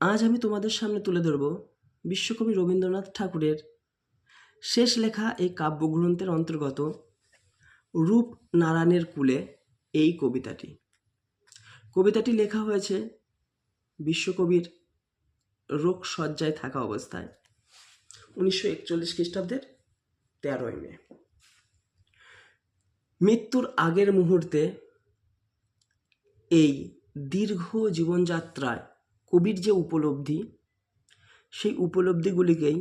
আজ আমি তোমাদের সামনে তুলে ধরব বিশ্বকবি রবীন্দ্রনাথ ঠাকুরের শেষ লেখা এই কাব্যগ্রন্থের অন্তর্গত রূপ নারায়ণের কুলে এই কবিতাটি। কবিতাটি লেখা হয়েছে বিশ্বকবির রোগ সজ্জায় থাকা অবস্থায়, উনিশশো একচল্লিশ খ্রিস্টাব্দের তেরোই মে। মৃত্যুর আগের মুহূর্তে এই দীর্ঘ জীবনযাত্রায় কবির যে উপলব্ধি, সেই উপলব্ধিগুলিকেই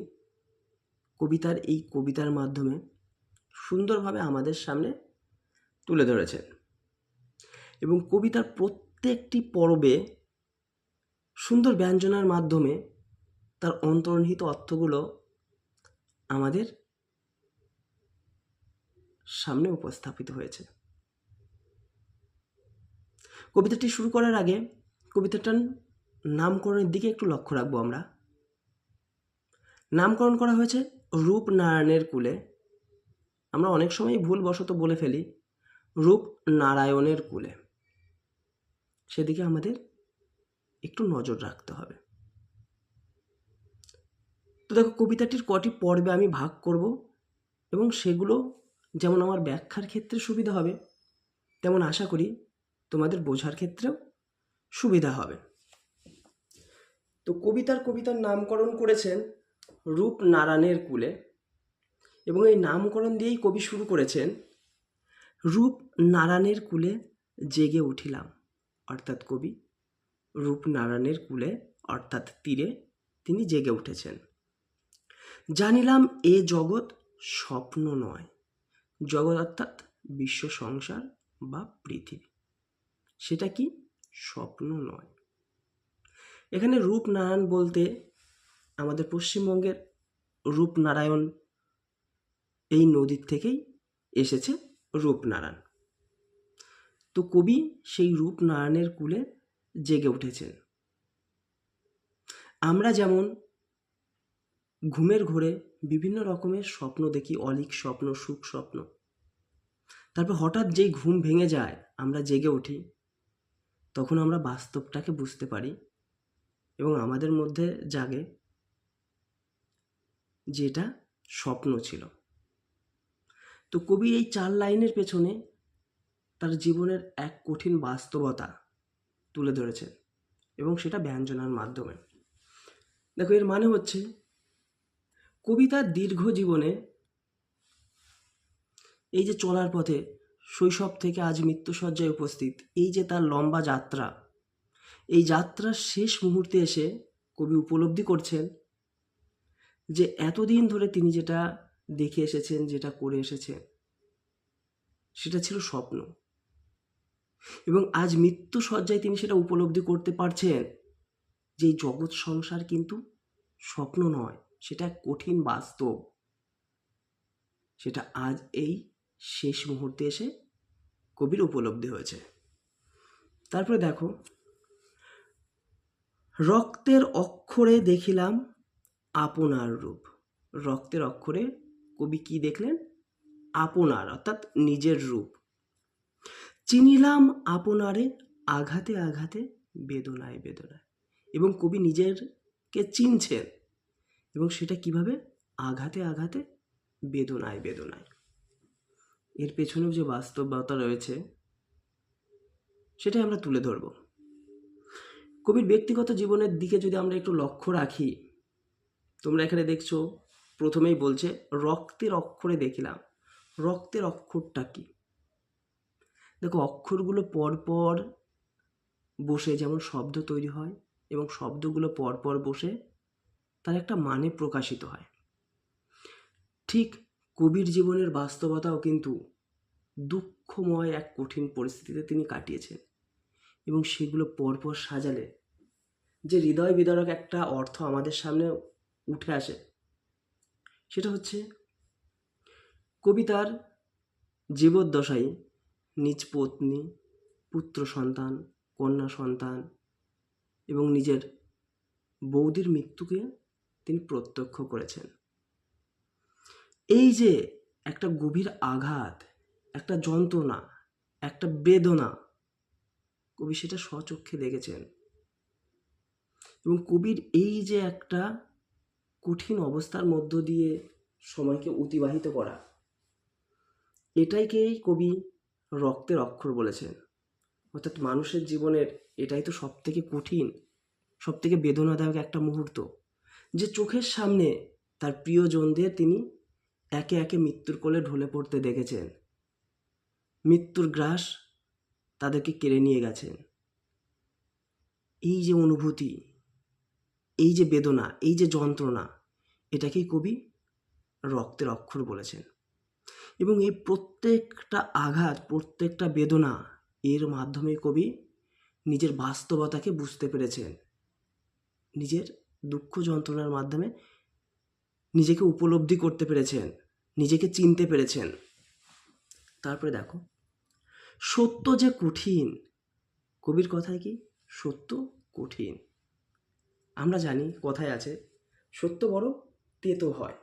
কবিতার এই কবিতার মাধ্যমে সুন্দরভাবে আমাদের সামনে তুলে ধরেছেন এবং কবিতার প্রত্যেকটি পর্বে সুন্দর ব্যঞ্জনার মাধ্যমে তার অন্তর্নিহিত অর্থগুলো আমাদের সামনে উপস্থাপিত হয়েছে। কবিতাটি শুরু করার আগে কবিতাটার নামকরণের দিকে একটু লক্ষ্য রাখব আমরা। নামকরণ করা হয়েছে রূপ নারায়ণের কুলে। আমরা অনেক সময় ভুলবশত বলে ফেলি রূপ নারায়ণের কুলে। সেদিকে আমাদের একটু নজর রাখতে হবে। তো দেখো, কবিতাটির কটি পর্বে আমি ভাগ করব এবং সেগুলো যেমন আমার ব্যাখ্যার ক্ষেত্রে সুবিধা হবে, তেমন আশা করি তোমাদের বোঝার ক্ষেত্রেও সুবিধা হবে। তো কবিতার কবিতার নামকরণ করেছেন রূপ নারায়ণের কুলে এবং এই নামকরণ দিয়েই কবি শুরু করেছেন রূপ নারায়ণের কুলে জেগে উঠিলাম, অর্থাৎ কবি রূপ নারায়ণের কুলে অর্থাৎ তীরে তিনি জেগে উঠেছেন। জানিলাম এ জগৎ স্বপ্ন নয়, জগৎ অর্থাৎ বিশ্ব সংসার বা পৃথিবী। সেটা কি? স্বপ্ন নয়। এখানে রূপনারায়ণ বলতে আমাদের পশ্চিমবঙ্গের রূপনারায়ণ এই নদীর থেকেই এসেছে রূপনারায়ণ। তো কবি সেই রূপনারায়ণের কুলে জেগে উঠেছেন। আমরা যেমন ঘুমের ঘোরে বিভিন্ন রকমের স্বপ্ন দেখি, অলিক স্বপ্ন, সুখ স্বপ্ন। তারপর হঠাৎ যেই ঘুম ভেঙে যায়, আমরা জেগে উঠি, তখন আমরা বাস্তবটাকে বুঝতে পারি। এবং আমাদের মধ্যে জাগে যেটা স্বপ্ন ছিল। তো কবি এই চার লাইনের পেছনে তার জীবনের এক কঠিন বাস্তবতা তুলে ধরেছেন এবং সেটা ব্যঞ্জনার মাধ্যমে। দেখো, এর মানে হচ্ছে কবিতার দীর্ঘ জীবনে এই যে চলার পথে শৈশব থেকে আজ মৃত্যুসজ্জায় উপস্থিত, এই যে তার লম্বা যাত্রা এই যাত্রার শেষ মুহূর্তে এসে কবি উপলব্ধি করছেন যে এতদিন ধরে তিনি যেটা দেখে এসেছেন, যেটা করে এসেছেন, সেটা ছিল স্বপ্ন। এবং আজ মৃত্যু সজ্জায় তিনি সেটা উপলব্ধি করতে পারছেন যে এই জগৎ সংসার কিন্তু স্বপ্ন নয়, সেটা কঠিন বাস্তব। সেটা আজ এই শেষ মুহূর্তে এসে কবির উপলব্ধি হয়েছে। তারপরে দেখো রক্তের অক্ষরে দেখিলাম আপনার রূপ। রক্তের অক্ষরে কবি কি দেখলেন? আপনার, অর্থাৎ নিজের রূপ। চিনিলাম আপনারে আঘাতে আঘাতে, বেদনায় বেদনায়। এবং কবি নিজেরকে চিনছেন এবং সেটা কীভাবে? আঘাতে আঘাতে, বেদনায় বেদনায়। এর পেছনেও যে বাস্তবতা রয়েছে, সেটাই আমরা তুলে ধরব। কবির ব্যক্তিগত জীবনের দিকে যদি আমরা একটু লক্ষ্য রাখি, তোমরা এখানে দেখছ, প্রথমেই বলছে, রক্তের অক্ষরে দেখিলাম। রক্তের অক্ষরটা কি? দেখো, অক্ষরগুলো পরপর বসে যেমন শব্দ তৈরি হয় এবং শব্দগুলো পরপর বসে তার একটা মানে প্রকাশিত হয়। ঠিক কবির জীবনের বাস্তবতাও কিন্তু দুঃখময় এক কঠিন পরিস্থিতিতে তিনি কাটিয়েছেন এবং সেগুলো পরপর সাজালে যে হৃদয় বিদারক একটা অর্থ আমাদের সামনে উঠে আসে, সেটা হচ্ছে কবিতার জীবদ্দশায় নিজ পত্নী, পুত্র সন্তান, কন্যা সন্তান এবং নিজের বৌদির মৃত্যুকে তিনি প্রত্যক্ষ করেছেন। এই যে একটা গভীর আঘাত, একটা যন্ত্রণা, একটা বেদনা, কবি সেটা স্বচক্ষে দেখেছেন। এবং কবির এই যে একটা কঠিন অবস্থার মধ্য দিয়ে সময়কে অতিবাহিত করা এটাইকেই কবি রক্তের অক্ষর বলেছেন? অর্থাৎ মানুষের জীবনের এটাই তো সব থেকে কঠিন সব থেকে বেদনাদায়ক একটা মুহূর্ত, যে চোখের সামনে তার প্রিয়জনদের তিনি একে একে মৃত্যুর কোলে ঢলে পড়তে দেখেছেন। মৃত্যুর গ্রাস তাদেরকে কেড়ে নিয়ে গেছেন। এই যে অনুভূতি এই যে বেদনা, এই যে যন্ত্রণা, এটাকেই কবি রক্তের অক্ষর বলেছেন। এবং এই প্রত্যেকটা আঘাত, প্রত্যেকটা বেদনা এর মাধ্যমে কবি নিজের বাস্তবতাকে বুঝতে পেরেছেন। নিজের দুঃখ যন্ত্রণার মাধ্যমে নিজেকে উপলব্ধি করতে পেরেছেন, নিজেকে চিনতে পেরেছেন। তারপরে দেখো, সত্য যে কঠিন, কবির কথায় কি? সত্য কঠিন। আমরা জানি কথায় আছে, সত্য বড় তেতো হয়।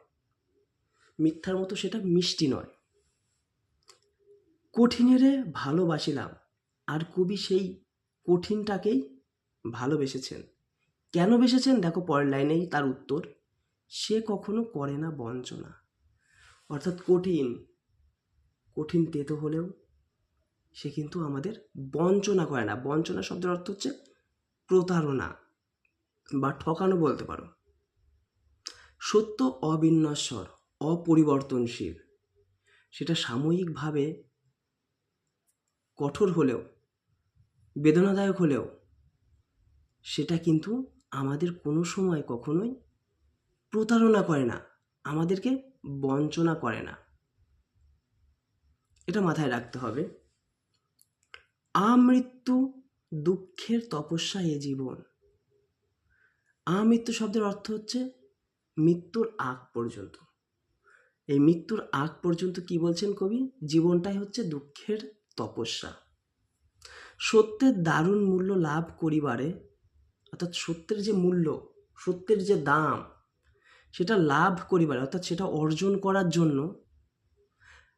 মিথ্যার মতো সেটা মিষ্টি নয়। কঠিনেরে ভালোবাসিলাম, আর কবি সেই কঠিনটাকেই ভালোবেসেছেন। কেন বেসেছেন? দেখো পরের লাইনেই তার উত্তর, সে কখনো করে না বঞ্চনা। অর্থাৎ কঠিন কঠিন তেতো হলেও সে কিন্তু আমাদের বঞ্চনা করে না। বঞ্চনা শব্দের অর্থ হচ্ছে প্রতারণা। বা ঠকানো বলতে পারো। সত্য অবিনশ্বর অপরিবর্তনশীল, সেটা সাময়িকভাবে কঠোর হলেও, বেদনাদায়ক হলেও, সেটা কিন্তু আমাদের কোনো সময় কখনোই প্রতারণা করে না, আমাদেরকে বঞ্চনা করে না। এটা মাথায় রাখতে হবে। আমৃত্যু দুঃখের তপস্যা এ জীবন। আমৃত্যু শব্দের অর্থ হচ্ছে মৃত্যুর আগ পর্যন্ত। এই মৃত্যুর আগ পর্যন্ত কি বলছেন কবি? জীবনটাই হচ্ছে দুঃখের তপস্যা। সত্যের দারুণ মূল্য লাভ করিবারে, অর্থাৎ সত্যের যে মূল্য, সত্যের যে দাম, সেটা লাভ করিবারে, অর্থাৎ সেটা অর্জন করার জন্য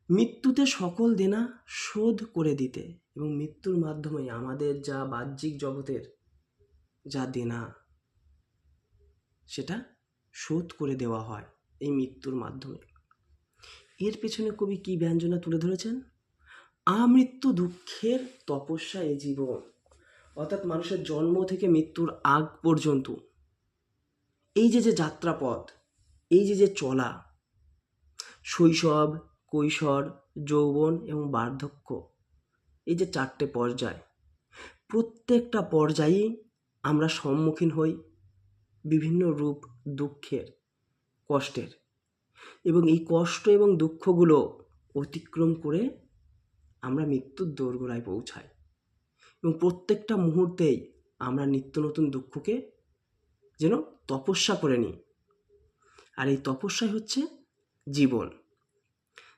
মৃত্যুতে সকল দেনা শোধ করে দিতে এবং মৃত্যুর মাধ্যমে আমাদের যা বাহ্যিক জগতের যা দেনা সেটা শোধ করে দেওয়া হয় এই মৃত্যুর মাধ্যমে। এর পেছনে কবি কি ব্যঞ্জনা তুলে ধরেছেন? আমৃত্যু দুঃখের তপস্যা এ জীবন, অর্থাৎ মানুষের জন্ম থেকে মৃত্যুর আগ পর্যন্ত। এই যে যে যাত্রাপথ, এই যে যে চলা, শৈশব, কৈশোর, যৌবন এবং বার্ধক্য, এই যে চারটে পর্যায়, প্রত্যেকটা পর্যায়েই আমরা সম্মুখীন হই বিভিন্ন রূপ দুঃখের, কষ্টের এবং এই কষ্ট এবং দুঃখগুলো অতিক্রম করে আমরা মৃত্যুর দোরগোড়ায় পৌঁছাই এবং প্রত্যেকটা মুহূর্তেই আমরা নিত্য নতুন দুঃখকে যেন তপস্যা করে নিই। আর এই তপস্যাই হচ্ছে জীবন।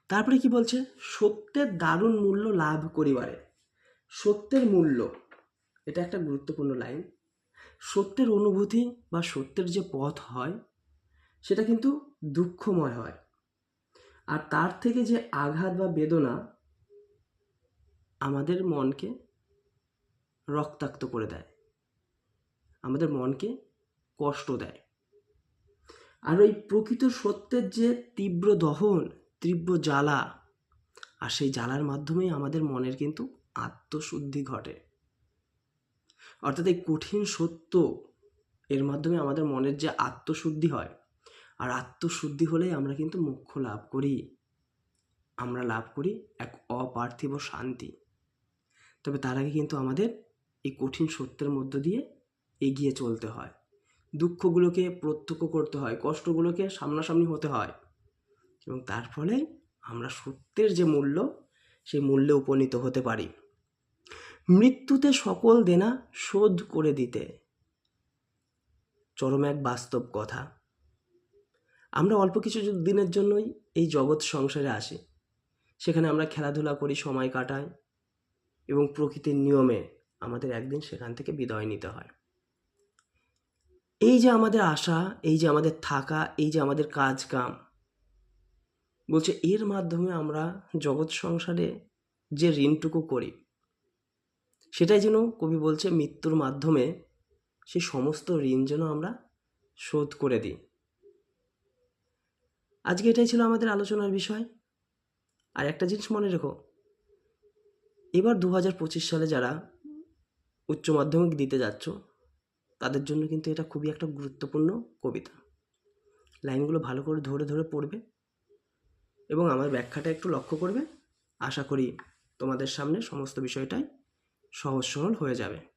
তারপরে কি বলছে? সত্যের দারুণ মূল্য লাভ করিবারে। সত্যের মূল্য, এটা একটা গুরুত্বপূর্ণ লাইন। সত্যের অনুভূতি বা সত্যের যে পথ হয়, সেটা কিন্তু দুঃখময় হয়। আর তার থেকে যে আঘাত বা বেদনা আমাদের মনকে রক্তাক্ত করে দেয়, আমাদের মনকে কষ্ট দেয়। আর ওই প্রকৃত সত্যের যে তীব্র দহন, তীব্র জ্বালা, আর সেই জ্বালার মাধ্যমেই আমাদের মনের কিন্তু আত্মশুদ্ধি ঘটে। অর্থাৎ এই কঠিন সত্য এর মাধ্যমে আমাদের মনের যে আত্মশুদ্ধি হয়, আর আত্মশুদ্ধি হলেই আমরা কিন্তু মোক্ষ লাভ করি। আমরা লাভ করি এক অপার্থিব শান্তি। তবে তার আগে কিন্তু আমাদের এই কঠিন সত্যের মধ্য দিয়ে এগিয়ে চলতে হয়। দুঃখগুলোকে প্রত্যক্ষ করতে হয়, কষ্টগুলোকে সামনাসামনি হতে হয় এবং তার ফলে আমরা সত্যের যে মূল্য, সেই মূল্যে উপনীত হতে পারি। মৃত্যুতে সকল দেনা শোধ করে দিতে। চরম এক বাস্তব কথা। আমরা অল্প কিছু দিনের জন্যই এই জগৎ সংসারে আসি। সেখানে আমরা খেলাধুলা করি, সময় কাটাই এবং প্রকৃতির নিয়মে আমাদের একদিন সেখান থেকে বিদায় নিতে হয়। এই যে আমাদের আশা, এই যে আমাদের থাকা, এই যে আমাদের কাজ কাম বলছে এর মাধ্যমে আমরা জগৎ সংসারে যে ঋণটুকু করি সেটাই যেন কবি বলছে মৃত্যুর মাধ্যমে সেই সমস্ত ঋণ যেন আমরা শোধ করে দিই। আজকে এটাই ছিল আমাদের আলোচনার বিষয়। আর একটা জিনিস মনে রেখো, এবার দু হাজার পঁচিশ সালে যারা উচ্চ মাধ্যমিক দিতে যাচ্ছ, তাদের জন্য কিন্তু এটা খুবই একটা গুরুত্বপূর্ণ কবিতা। লাইনগুলো ভালো করে ধরে ধরে পড়বে এবং আমার ব্যাখ্যাটা একটু লক্ষ্য করবে। আশা করি তোমাদের সামনে সমস্ত বিষয়টাই সহজ সরল হয়ে যাবে।